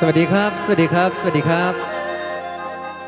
สวัสดีครับ สวัสดีครับ สวัสดีครับ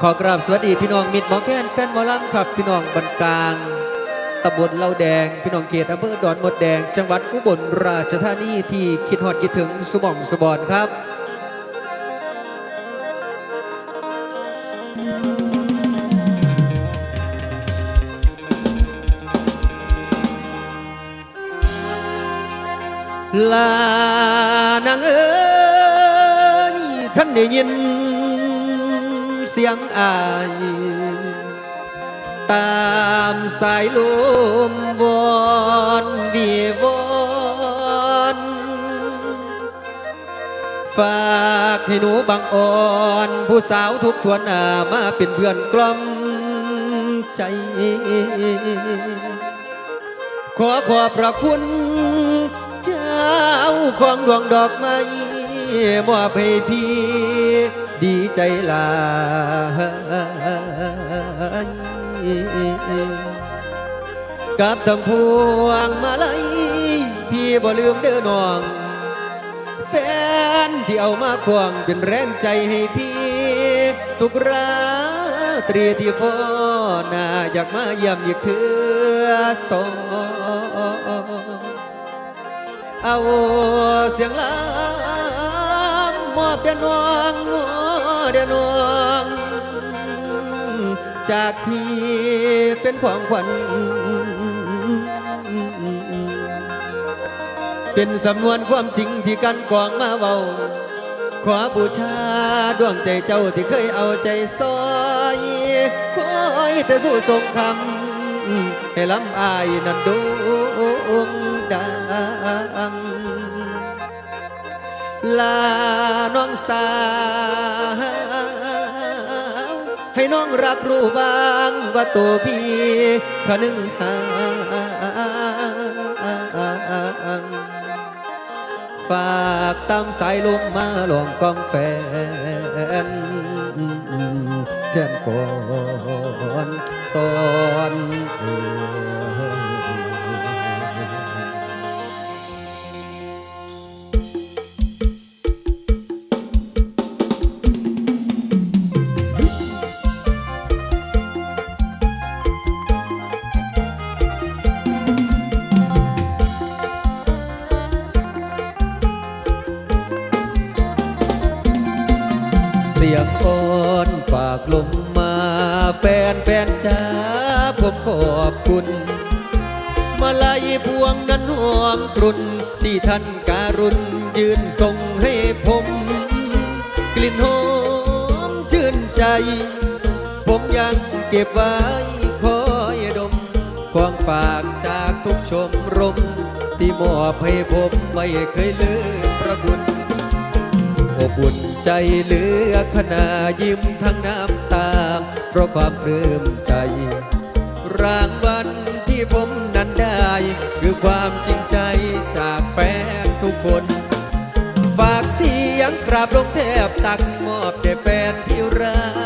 ขอกราบสวัสดีพี่น้องมิตรหมอแคนแฟนมอลำครับพี่น้องบันกลางตำบลเหล่าแดง พี่น้องเขตอำเภอดอนมดแดง จังหวัดอุบลราชธานีที่คิดฮอดคิดถึงสุบ่องสบอนครับลานางเอ้ยขัน ได้ยิน เสียงอาย ตามสายลมวอนวีวอนฝากให้หนูบางอ่อน ผู้สาวทุกทวนหน้ามาเป็นเพื่อนกล่อมใจ ขอขอบพระคุณ เจ้าของดวงดอกไม้ มอบให้พี่ดีใจหลายกับทั้งพวงมาลัยพี่บ่ลืมเด้อน้อง แฟนที่เอามาควงเป็นแรงใจให้พี่ ทุกราตรีที่พ่อน่าอยากมาเยี่ยมอีกเถือสองเอาเสียงลำ มอบเดนวงเดนวงจากพี่เป็นของขวัญเป็นสำนวนความจริงที่กันกองมาเว้า ขอบูชาดวงใจเจ้าที่เคยเอาใจซอยคอยแต่สู้สงคำให้ลำอายนั้นด่งดัง ลาน้องสาว ให้น้องรับรู้บ้างว่าตัวพี่ขนึงหาฝากตามสายลมมาหลองกองแฟนแทนก่อนตอนเอ่ยากลมมาแฟนแฟนจ้าผมขอบคุณ มาลายพวงนั้นหอมกรุ่นที่ท่านการุณยืนส่งให้ผม กลิ่นหอมชื่นใจ ผมยังเก็บไว้คอยดมของฝากจากทุกชมรม ที่มอบให้ผมไม่เคยลืมพระคุณอบอุ่น ใจเหลือขนายิ้มทั้งน้ำตา เพราะความปลื้มใจ รางวัลที่ผมนั้นได้ คือความจริงใจจากแฟนทุกคน ฝากเสียงกราบลงแทบตักมอบแด่แฟนที่รัก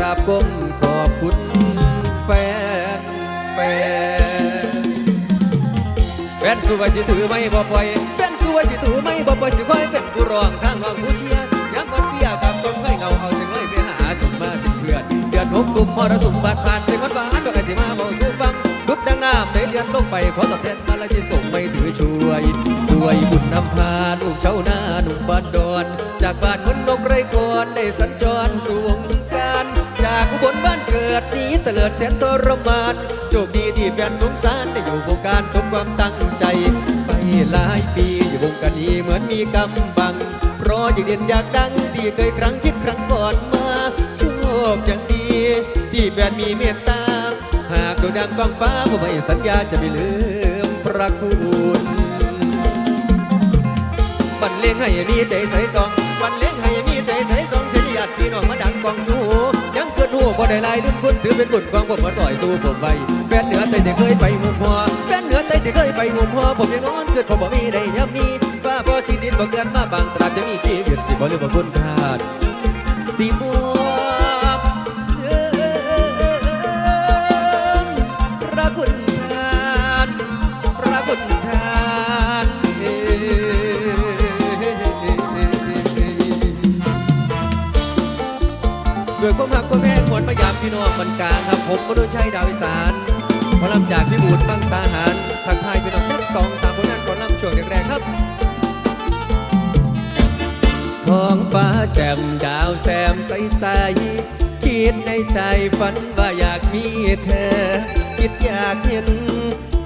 ราบก้มขอบคุณแฟนแฟนแฟนสว้สิถือไม่บ่ปล่อยแฟนสว้สิถือไม่บ่ปล่อยสิคอยเป็นผู้ร้องทางห้องผู้เชียร์ย้ำวันเพียกับกองไฟเงาเอาเสียงเลยไปหาสมมาเป็นเพื่อนเดือนหกตุ่มมรสุมบาดผ่านเสียงวันบานก็ไอ้สิมาบอกสู้ฟังดุดดังน้ำในเลือนลงไปขอตอบแทนมาละที่ส่งไม่ถือช่วยช่วยบุญนำพาลูกเช้าหน้าหนุ่มบ้านดอน จากบ้านคนนกไรกรได้สัญ เกิดนี้เตลิดแสนทรมานโชคดีที่แฟนสงสารได้อยู่วงการสมความตั้งใจ ไปหลายปีอยู่วงการนี้เหมือนมีกำบัง เพราะอยากเด่นอยากดังที่เคยครั้งคิดครั้งก่อนมาโชคจังดี ที่แฟนมีเมตตา หากโด่งดังกว้างฟ้าผมไม่สัญญาจะไม่ลืมพระคุณบันเลงให้มีใจใสสองบันเลี้ยงให้มีใจใสสองเสียญาติพี่น้องมาดังกองดู บ่ได้ลายดุนคุณถือเป็นบุญความผมมาซอยสู้ผมไว้แฟนเหนือใต้ที่เคยไปหุมหัวแฟนเหนือใต้ที่เคยไปหุมหัวผมยังนอนเกิดผมบ่มีได้ยามมีฟ้าบ่สิดินบ่เกินมาบางตราบจะมีชีวิตสิบ่ลืมบ่คุณคาดสิม น้องบรรกาครับผมก็ด้วยใช้ดาวอีสานขอลำจากพี่บูดบังสาหารทักทายพี่น้องทั้งสองสามคนนั้นขอนลำช่วงแรกๆครับท้องฟ้าแจ่มดาวแซมใสใสคิดในใจฝันว่าอยากมีเธอ คิดอยากเห็น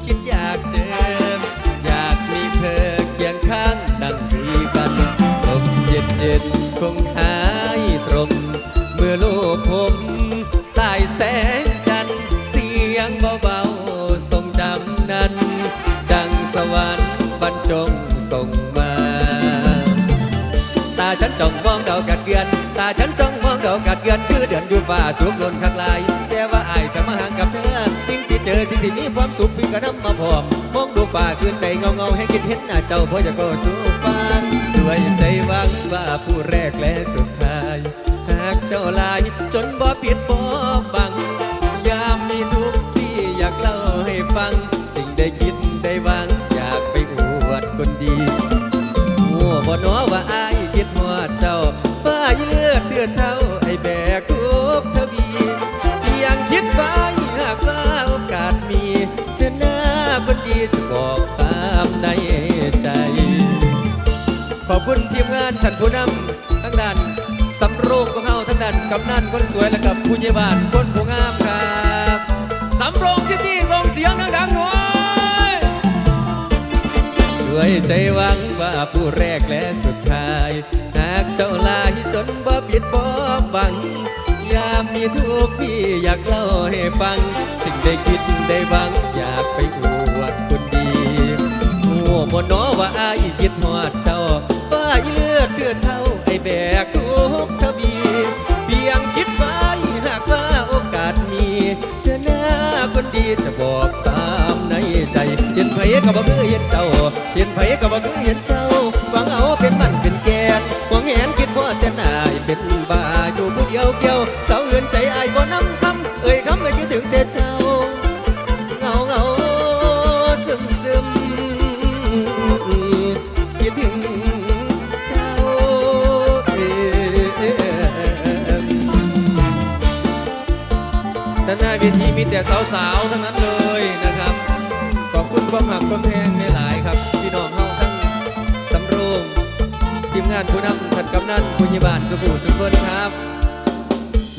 คิดอยากเจอ อยากมีเธอเคียงข้างดังดีกันลมเย็นเย็นคงหาาสุขล้นคักลาย แต่ว่าอายสมหังกับเธอสิ่งที่เจอสิ่งที่มีความสุขพี่ก็นำมาพร้อมมองดูฝ่าคืนใดเงาเงาให้คิดเห็นหน้าเจ้าเพราะจะก็สู้ฟังด้วยใจหวังว่าผู้แรกและสุดท้าย หากเจ้าลายจนบ่เปลี่บ่ มงานท่านผู้นำทั้งด้านสำโรงของเฮาทั้งด้านกำนันคนสวยและกับผู้ใหญ่บานคนผู้งามครับสำโรงที่ที่ส่งเสียงดังๆหน่อยด้วยใจหวังว่าผู้แรกและสุดท้าย หากเจ้าลายจนบ่ผิดบ่บังยามมีทุกข์พี่อยากเล่าให้ฟัง สิ่งได้คิดได้หวังอยากไปอวดคนดีหัวมโน้อว่าอายคิดหอดเจ้า แบกทุกทวีเพียงคิดไว้หากว่าโอกาสมีเชนะคนดีจะบอกตามในใจ เห็นไผก็บ่กือเห็นเจ้า เห็นไผก็บ่คือเห็นเจ้า ด้านหน้าเวทีมีแต่สาวๆทั้งนั้นเลยนะครับ ขอบคุณความหักความแพงในหลายครับ พี่น้องเฮาทั้งสำรวมทีมงานผู้นำถัดกำนันผู้ยิบานสุภูสุขนครับ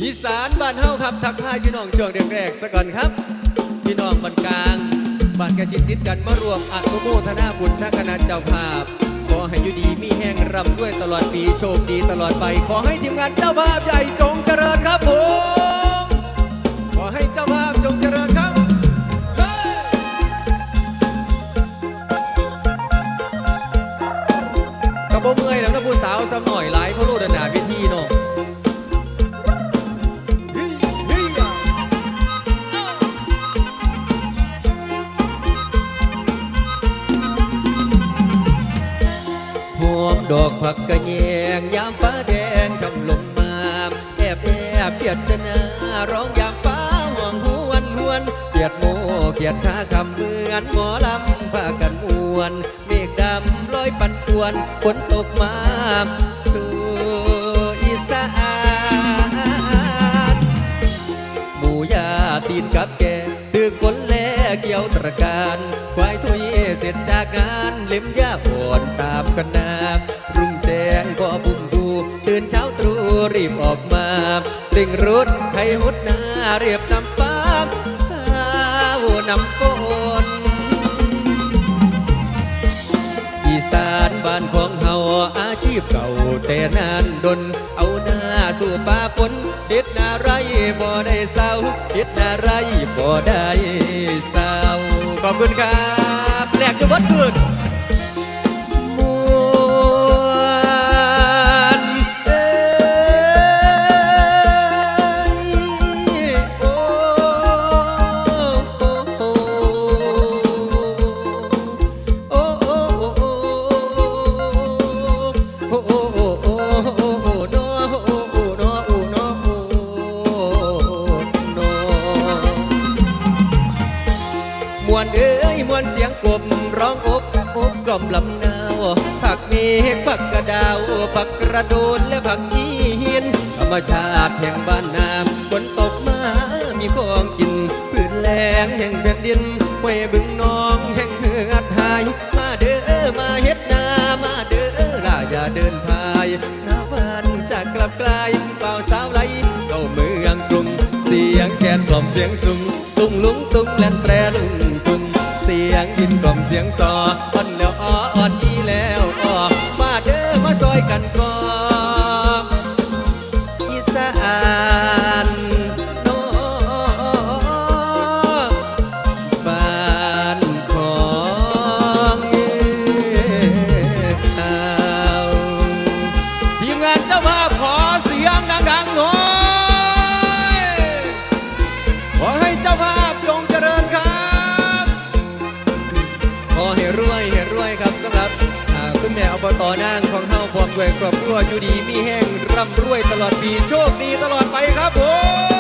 อีสานบ้านเฮาครับทักทายพี่น้องช่วงเด็กแรกๆสักก่อนครับ พี่น้องบรรกลางบ้านกระชิดติดกันมารวมอัตโมทนาบุญนักขนาเจ้าภาพขอให้อยู่ดีมีแห้งร่ำด้วยตลอดปีโชคดีตลอดไป ขอให้ทีมงานเจ้าภาพใหญ่จงเจริญครับผม เจ้าภาเจริญครักระโปเอยสาหน่อยหลายพรลดนาพิธีเนาะดอกผักกระยามฟ้าแดงกำลงมา แอบแอบเปียดจะนาร้อง ยดหาคำเหมือนหมอลำพากันมวน เมฆดำลอยปั่นป่วนฝนตกมาสู่อีสานหมูยาตีนกับแกตึกคนแลเกี่ยวตรการควายถุยเสร็จจากงานเล็มยาอ่อนตามกันนาบรุ่งแจ้งก็บุ่มดูตื่นเช้าตรู่รีบออกมาเร่งรุดไทยหุดนาเรียบนำฟ้า เก่าแต่นานดน เอาหน้าสู่ป่าฝนเฮ็ดนาไรบ่ได้เศร้าเฮ็ดนาไรบ่ได้เศร้าขอบคุณครับแหลกจะบดเกิด ระโดดและผักกีเฮียนธรรมชาติแห่งบ้านนาฝนตกมามีของกินพื้นแรงแห่งแผ่นดินห้วยบึงน้องแห่งเหือดหาย มาเด้อมาเฮ็ดนามาเด้อล่าอย่าเดินพายนาบ้านจะกลับกลายเป่าสาวไหลเข้าเมืองกรุงเสียงแกนกล่อมเสียงสุงตุ้งลุงตุ้งแลนแปรลุงตุ้งเสียงดินกล่อมเสียงซอ ให้รวยให้รวยครับสำหรับคุณแม่อบตนางของเฮาพร้อมด้วยครอบครัวอยู่ดีมีแห้งร่ำรวยตลอดปีโชคดีตลอดไปครับผม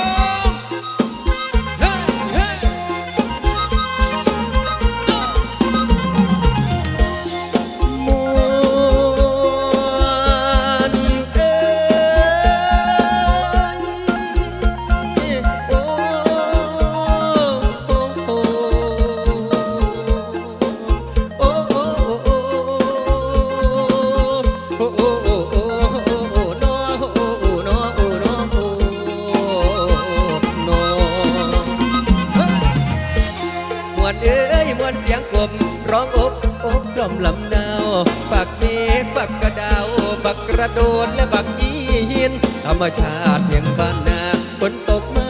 กกระโดดและปักอีหิน ธรรมชาติเพียงบ้านนาฝนตกมา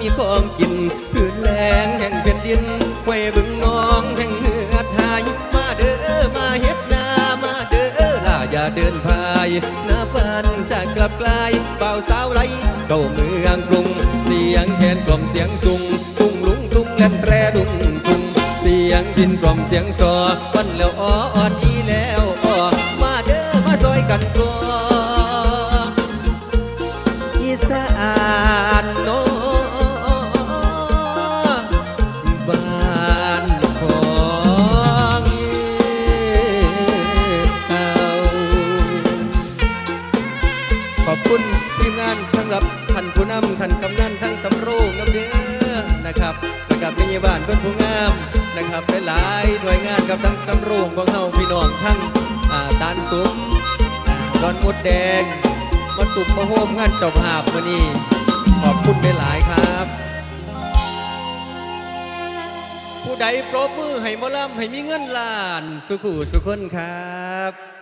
มีของกินพืชแรงแห่งแผ่นดินห้วยบึงนองแห่งเหือดหาย มาเด้อมาเฮ็ดนามาเด้อล่าอย่าเดินพายหน้าฟันจะกลับกลายเบาสาวไหลเข้าเมืองกรุง เสียงแคนกล่อมเสียงสุงตุ้งลุงตุ้งเล่นแตรดุงตุ้งเสียงดินกล่อมเสียงซอวันแล้วอ้ออ่อนอีแล้ว ด้อมาซอยกันก่อนอีสานโนบ้านของเฮาขอบคุณทีมงานทั้งรับท่านผู้นำท่านกำนันทั้งสำโรงน้ำเด้อนะครับนะครับพยาบาลเพื่อนผู้งามนะครับหลายๆหน่วยงานกับทั้งสำโรงของเฮาพี่น้องทั้งตานสุก ดอนมดแดง มาตุบมาโฮมงานเจ้าภาพวันนี้ขอบคุณหลายครับ ผู้ใดปรบมือให้มอลำให้มีเงินล้าน สุขุสุขคนครับ